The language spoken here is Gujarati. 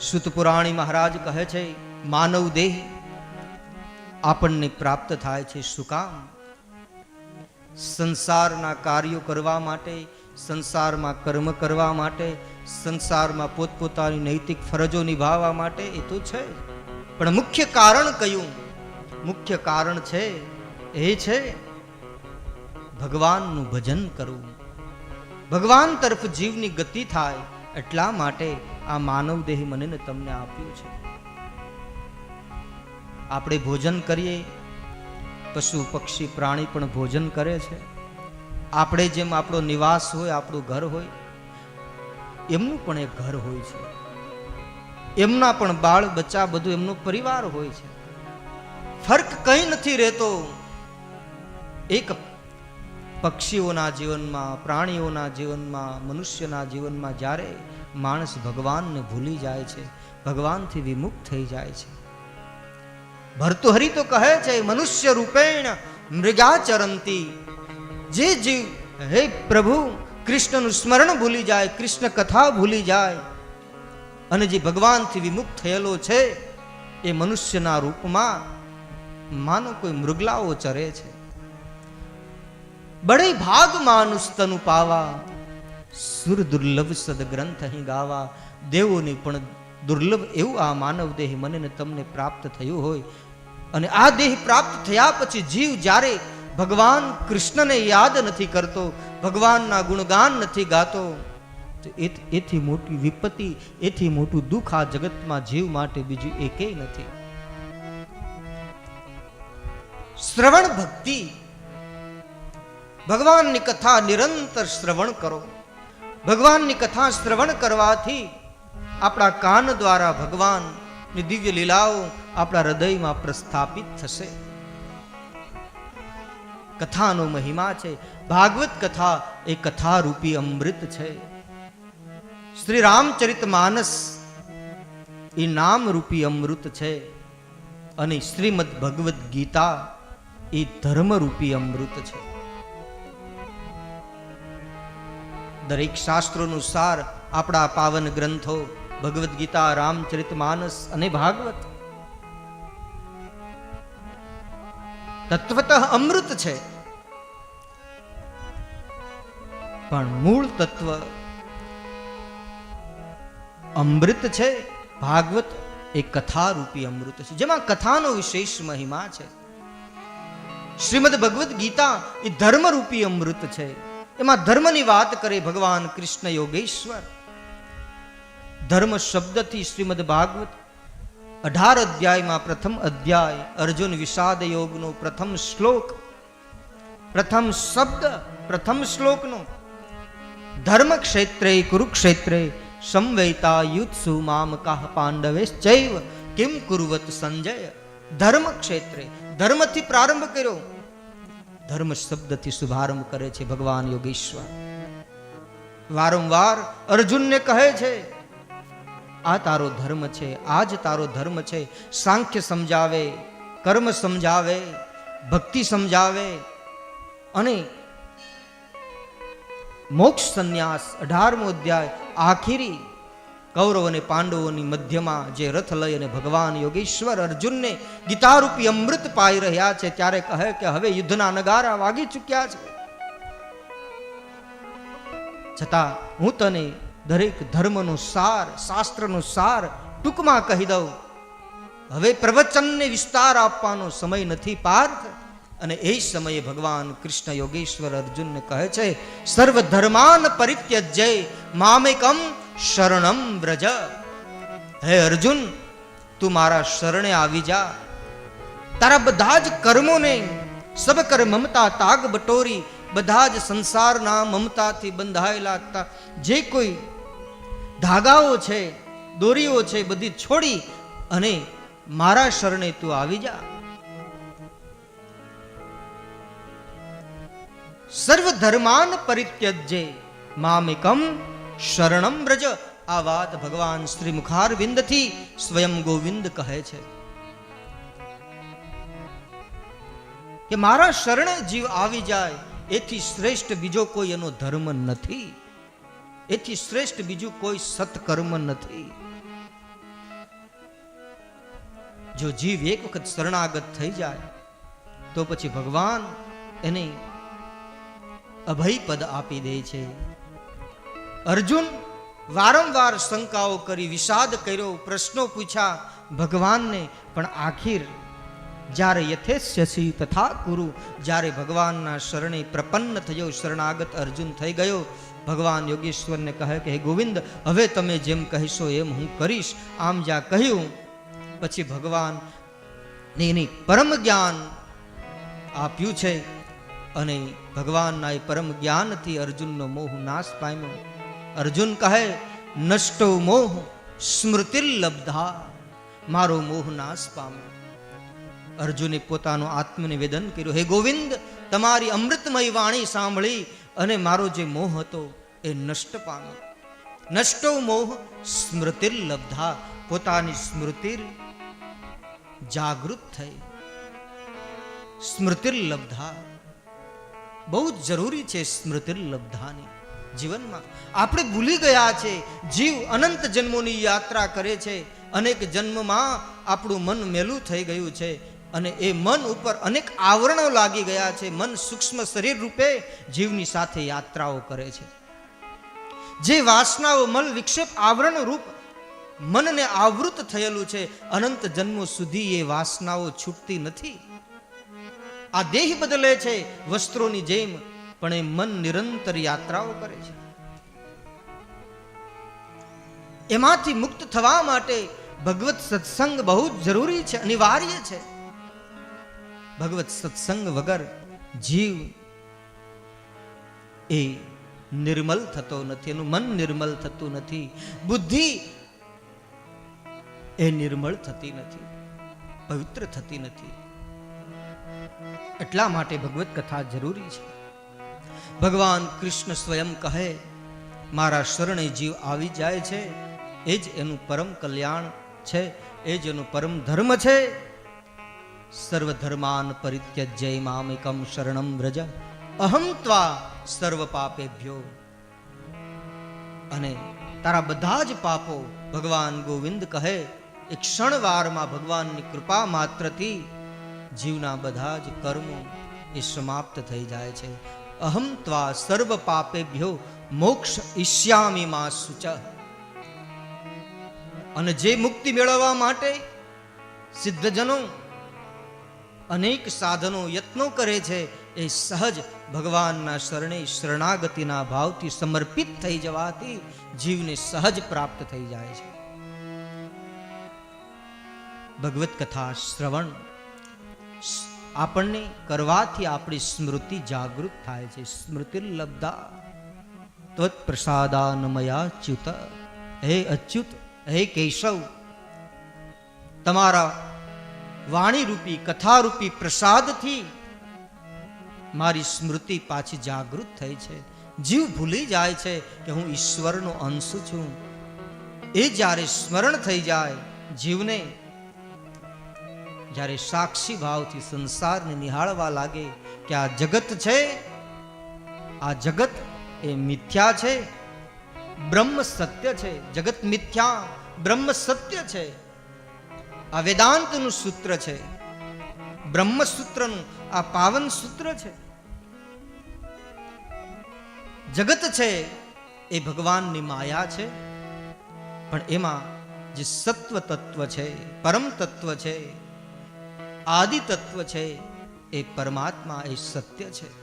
સુતપુરાણી મહારાજ કહે છે, માનવ દેહ આપણને પ્રાપ્ત થાય છે શું કામ સંસારના કાર્યો કરવા માટે, સંસારમાં કર્મ કરવા માટે, સંસારમાં પોતપોતાની નૈતિક ફરજો નિભાવવા માટે એ તો છે. પણ મુખ્ય કારણ કયું? મુખ્ય કારણ છે, એ છે ભગવાનનું ભજન કરવું. ભગવાન તરફ જીવની ગતિ થાય એટલા માટે આ માનવ દેહ મને તમને આપ્યું છે. આપણે ભોજન કરીએ, પશુ પક્ષી પ્રાણી પણ ભોજન કરે છે. આપણે જેમ આપણો નિવાસ હોય, આપણું ઘર હોય, એમનું પણ એક ઘર હોય છે. એમના પણ બાળ, બચ્ચા બધું એમનો પરિવાર હોય છે. ફર્ક કંઈ નથી રહેતો. એક પક્ષીઓના જીવનમાં, પ્રાણીઓના જીવનમાં, મનુષ્યના જીવનમાં જ્યારે માણસ ભગવાનને ભૂલી જાય છે, ભગવાનથી વિમુખ થઈ જાય છે. ભર્તુહરી તો કહે છે, મનુષ્ય રૂપેણ મૃગાચરંતી. જે જીવ, હે પ્રભુ, કૃષ્ણનું સ્મરણ ભૂલી જાય કૃષ્ણ કથા ભૂલી જાય, અને જે ભગવાનથી વિમુખ થયેલો છે, એ મનુષ્યના રૂપમાં માનો કોઈ મૃગલાઓ ચરે છે. બડે ભાગ માનુસ તનુ પાવા સુર દુર્લભ સદગ્રંથ અહીં ગાવા. દેવોની પણ દુર્લભ એવું આ માનવ દેહ મને ને તમને પ્રાપ્ત થયું હોય. અને આ દેહ પ્રાપ્ત થયા પછી જીવ જ્યારે ભગવાન કૃષ્ણને યાદ નથી કરતો, ભગવાનના ગુણગાન નથી ગાતો એથી મોટી વિપત્તિ, એથી મોટું દુઃખ આ જગતમાં જીવ માટે બીજું એકેય નથી. શ્રવણ ભક્તિ. ભગવાનની કથા નિરંતર શ્રવણ કરો. ભગવાનની કથા શ્રવણ કરવાથી આપણા કાન દ્વારા ભગવાનની દિવ્ય લીલાઓ આપણા હૃદયમાં પ્રસ્થાપિત થશે. કથાનો મહિમા છે. ભાગવત કથા એ કથા રૂપી અમૃત છે. શ્રી રામચરિત માનસ એ નામ રૂપી અમૃત છે અને શ્રીમદ ભગવદ્ ગીતા એ ધર્મરૂપી અમૃત છે. દરેક શાસ્ત્રોનું સાર આપણા પાવન ગ્રંથો, ભગવદ્ ગીતા, રામચરિત માનસ અને ભાગવત. તત્વત અમૃત છે. પણ મૂળ તત્વ અમૃત છે. ભાગવત એ કથારૂપી અમૃત છે. જેમાં કથાનો વિશેષ મહિમા છે. શ્રીમદ ભગવદ્ ગીતા એ ધર્મરૂપી અમૃત છે. એમાં ધર્મની વાત કરે ભગવાન કૃષ્ણ યોગેશ્વર. ધર્મ શબ્દથી શ્રીમદ ભાગવત. અઢાર અધ્યાયમાં પ્રથમ અધ્યાય, અર્જુન વિષાદ યોગનો પ્રથમ શ્લોક. પ્રથમ શબ્દ, પ્રથમ શ્લોકનો. ધર્મ ક્ષેત્રે કુરુક્ષેત્રે સંવૈતા યુત્સુ મામ કાહ પાંડવે ચૈવ. કિમ કુર્વત સંજય? ધર્મ ક્ષેત્રે ધર્મથી પ્રારંભ કર્યો. ધર્મ શબ્દથી શુભારંભ કરે છે ભગવાન યોગેશ્વર. વારંવાર અર્જુનને કહે છે, આ તારો ધર્મ છે આ જ તારો ધર્મ છે, સાંખ્ય સમજાવે, કર્મ સમજાવે, ભક્તિ સમજાવે અને મોક્ષ સંન્યાસ અઢારમો અધ્યાય આખીરી કૌરવ અને પાંડવોની મધ્યમાં જે રથ લઈ અને ભગવાન યોગેશ્વર અર્જુનને ગીતારૂપી અમૃત પાઈ રહ્યા છે, ત્યારે કહે કે હવે યુદ્ધના નગારા વાગી ચૂક્યા છે. છતાં હું તને દરેક ધર્મનો સાર, શાસ્ત્રનો સાર ટૂંકમાં કહી દઉં. હવે પ્રવચનને વિસ્તાર આપવાનો સમય નથી પાર્થ, અને એ સમયે ભગવાન કૃષ્ણ યોગેશ્વર અર્જુનને કહે છે સર્વ ધર્માન પરિત્યજ્ય, મામેકમ શરણમ વ્રજ. હે અર્જુન, તું મારા શરણે આવી જા. તારા બધા જ કર્મોને સબ કર મમતા તાગ બટોરી, બધા જ સંસારના મમતાથી બંધાયેલા જે કોઈ ધાગાઓ છે, દોરીઓ છે, બધી છોડી અને મારા શરણે તું આવી જા. સર્વ ધર્માન પરિત્યજે મામેકમ શરણમ વ્રજ. આ વાત ભગવાન શ્રી મુખારવિંદથી સ્વયં ગોવિંદ કહે છે. કે મારા શરણે જીવ આવી જાય, એથી શ્રેષ્ઠ બીજો કોઈ એનો ધર્મ નથી. એથી શ્રેષ્ઠ બીજું કોઈ સત્કર્મ નથી. જો જીવ એક વખત શરણાગત થઈ જાય, તો પછી ભગવાન એને અભય પદ આપી દે છે. અર્જુન વારંવાર શંકાઓ કરી, વિષાદ કર્યો, પ્રશ્નો પૂછ્યા, ભગવાનને પણ આખિર જ્યારે યથેશ્યસી તથા કુરુ, જ્યારે ભગવાનના શરણે પ્રપન્ન થયો, શરણાગત અર્જુન થઈ ગયો, ભગવાન યોગેશ્વરને કહે કે, હે ગોવિંદ, હવે તમે જેમ કહેશો એમ હું કરીશ. આમ જ્યાં કહ્યું, પછી ભગવાન એની પરમ જ્ઞાન આપ્યું છે અને ભગવાનના એ પરમ જ્ઞાનથી અર્જુનનો મોહ નાશ પામ્યો. અર્જુન કહે, નષ્ટો મોહ સ્મૃતિર્લબ્ધા મારો મોહ નાશ પામે. અર્જુને પોતાનું આત્મનિવેદન કર્યું, હે ગોવિંદ, તમારી અમૃતમય વાણી સાંભળી અને મારો જે મોહ હતો એ નષ્ટ પામ્યો નષ્ટો મોહ સ્મૃતિર્લબ્ધા પોતાની સ્મૃતિ જાગૃત થઈ. સ્મૃતિર્લબ્ધા બહુ જ જરૂરી છે સ્મૃતિર્લબ્ધાની જીવનમાં. આપણે ભૂલી ગયા છે, જીવ અનંત જન્મોની યાત્રા કરે છે, અનેક જન્મમાં આપણું મન મેલું થઈ ગયું છે, અને એ મન ઉપર અનેક આવરણો લાગી ગયા છે, મન સૂક્ષ્મ શરીર રૂપે જીવની સાથે યાત્રાઓ કરે છે. જે વાસનાઓ મલ વિક્ષેપ આવરણ રૂપ મનને આવૃત થયેલું છે, અનંત જન્મો સુધી એ વાસનાઓ છૂટતી નથી. આ દેહ બદલે છે વસ્ત્રોની જેમ પણ એ મન નિરંતર યાત્રાઓ કરે છે. એમાંથી મુક્ત થવા માટે ભગવત સત્સંગ બહુ જ જરૂરી છે, અનિવાર્ય છે. ભગવત સત્સંગ વગર જીવ એ નિર્મલ થતો નથી, એનું મન નિર્મલ થતું નથી, બુદ્ધિ એ નિર્મળ થતી નથી, પવિત્ર થતી નથી. એટલા માટે ભગવત કથા જરૂરી છે. ભગવાન કૃષ્ણ સ્વયં કહે, મારા શરણે જીવ આવી જાય છે, એ જ એનું પરમ કલ્યાણ છે, એ જ એનું પરમ ધર્મ છે. સર્વધર્માન પરિત્યજ્ય મામિકમ શરણમ વ્રજ, અહમ ત્વા સર્વ પાપેભ્યો. અને તારા બધા જ પાપો ભગવાન ગોવિંદ કહે, એ ક્ષણવારમાં ભગવાનની કૃપા માત્રથી જીવના બધા જ કર્મો એ સમાપ્ત થઈ જાય છે. અહમ ત્વા સર્વ પાપેભ્યો મોક્ષ ઈષ્યામી માં સુચ અને જે મુક્તિ મેળવવા માટે સિદ્ધજનો અનેક સાધનો યત્નો કરે છે, એ સહજ ભગવાનના શરણે શરણાગતિના ભાવથી સમર્પિત થઈ જવાથી જીવને સહજ પ્રાપ્ત થઈ જાય છે. ભગવત કથા શ્રવણ આપણને કરવાથી આપણી સ્મૃતિ જાગૃત થાય છે. સ્મૃતિ લબ્ધા ત્વત પ્રસાદાનમયા હે અચ્યુત, હે કેશવ, તમારા વાણી રૂપી કથા રૂપી પ્રસાદથી મારી સ્મૃતિ પાછી જાગૃત થઈ છે. જીવ ભૂલી જાય છે કે હું ઈશ્વરનો અંશ છું. એ જ્યારે સ્મરણ થઈ જાય, જીવને જ્યારે સાક્ષી ભાવથી સંસારને નિહાળવા લાગે કે આ જગત છે, આ જગત એ મિથ્યા છે, બ્રહ્મ સત્ય છે, જગત મિથ્યા, બ્રહ્મ સત્ય છે. આ વેદાંતનું સૂત્ર છે. બ્રહ્મ સૂત્રનું આ પાવન સૂત્ર છે. જગત છે એ ભગવાનની માયા છે, પણ એમાં જે સત્વ તત્વ છે, પરમ તત્વ છે આદિ તત્વ છે એ પરમાત્મા એ સત્ય છે.